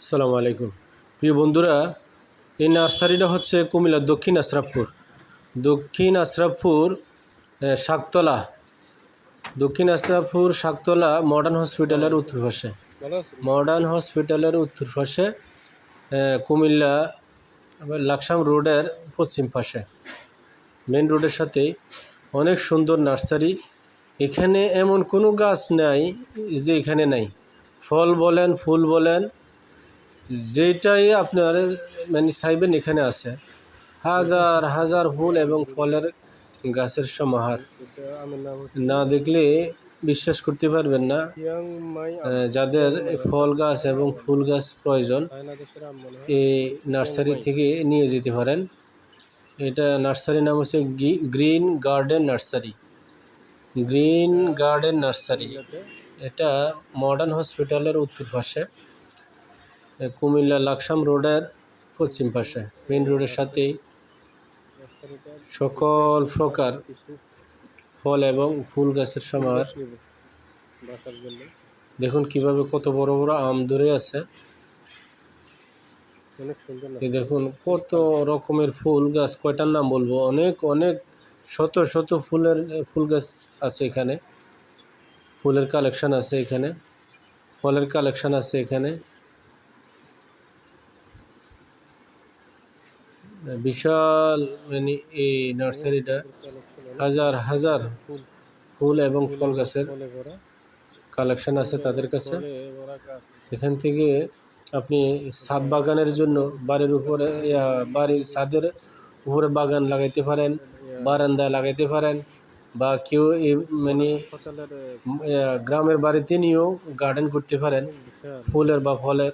আসসালামু আলাইকুম। প্রিয় বন্ধুরা, এই নার্সারিটা হচ্ছে কুমিল্লার দক্ষিণ আশরাফপুর। দক্ষিণ আশরাফপুর শাকতলা। দক্ষিণ আশরাফপুর, শাকতলা মডার্ন হসপিটালের উত্তর পাশে। মডার্ন হসপিটালের উত্তর পাশে কুমিল্লা লাকসাম রোডের পশ্চিম পাশে। মেন রোডের সাথেই অনেক সুন্দর নার্সারি। এখানে এমন কোনো গাছ নাই যে এখানে নাই। ফল বলেন, ফুল বলেন যেটাই আপনার মানে চাইবেন এখানে আছে, হাজার হাজার ফুল এবং ফলের গাছের সমাহার। না দেখলে বিশ্বাস করতে পারবেন না যাদের ফল গাছ এবং ফুল গাছ প্রয়োজন, এই নার্সারি থেকে নিয়ে যেতে পারেন। এটা নার্সারির নাম হচ্ছে green garden nursery. Green garden nursery. এটা মডার্ন হসপিটালের উত্তর পাশে। কুমিল্লা লাকসাম রোডের পশ্চিম পাশে মেন রোডের সাথেই। সকল প্রকার ফল এবং ফুল গাছের জন্য দেখুন কীভাবে কত বড় বড় আম ধরে আছে। দেখুন কত রকমের ফুল গাছ, কয়টার নাম বলব? অনেক অনেক, শত শত ফুলের, ফুল গাছ আছে এখানে। ফুলের কালেকশন আছে এখানে। ফলের কালেকশন আছে এখানে। বিশাল মানে এই নার্সারিটা হাজার হাজার ফুল এবং ফল গাছের কালেকশন আছে তাদের কাছে। এখান থেকে আপনি ছাদ বাগানের জন্য বাড়ির উপরে বাড়ির ছাদের উপরে বাগান লাগাইতে পারেন, বারান্দায় লাগাইতে পারেন বা কেউ মানে গ্রামের বাড়িতে নিয়েও গার্ডেন করতে পারেন, ফুলের বা ফলের।